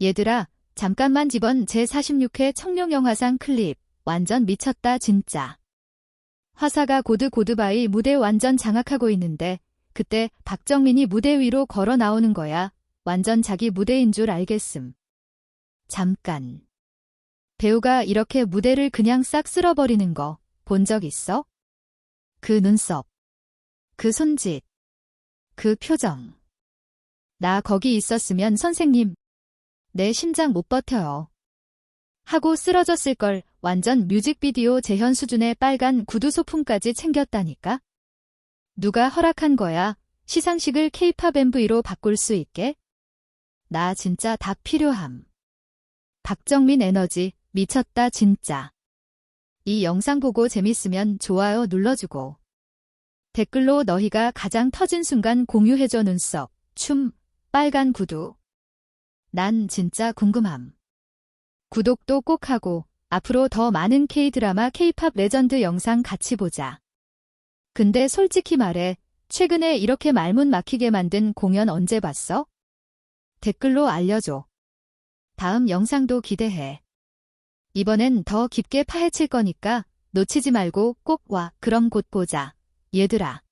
얘들아, 잠깐만 집은 제46회 청룡영화상 클립. 완전 미쳤다 진짜. 화사가 고드 고드바이 무대 완전 장악하고 있는데 그때 박정민이 무대 위로 걸어 나오는 거야. 완전 자기 무대인 줄 알겠음. 잠깐. 배우가 이렇게 무대를 그냥 싹 쓸어버리는 거 본 적 있어? 그 눈썹. 그 손짓. 그 표정. 나 거기 있었으면 선생님. 내 심장 못 버텨요. 하고 쓰러졌을 걸 완전 뮤직비디오 재현 수준의 빨간 구두 소품까지 챙겼다니까? 누가 허락한 거야? 시상식을 케이팝 MV로 바꿀 수 있게? 나 진짜 다 필요함. 박정민 에너지 미쳤다 진짜. 이 영상 보고 재밌으면 좋아요 눌러주고 댓글로 너희가 가장 터진 순간 공유해줘 눈썹, 춤, 빨간 구두. 난 진짜 궁금함. 구독도 꼭 하고 앞으로 더 많은 K-드라마 K-팝 레전드 영상 같이 보자. 근데 솔직히 말해 최근에 이렇게 말문 막히게 만든 공연 언제 봤어? 댓글로 알려줘. 다음 영상도 기대해. 이번엔 더 깊게 파헤칠 거니까 놓치지 말고 꼭 와. 그럼 곧 보자. 얘들아.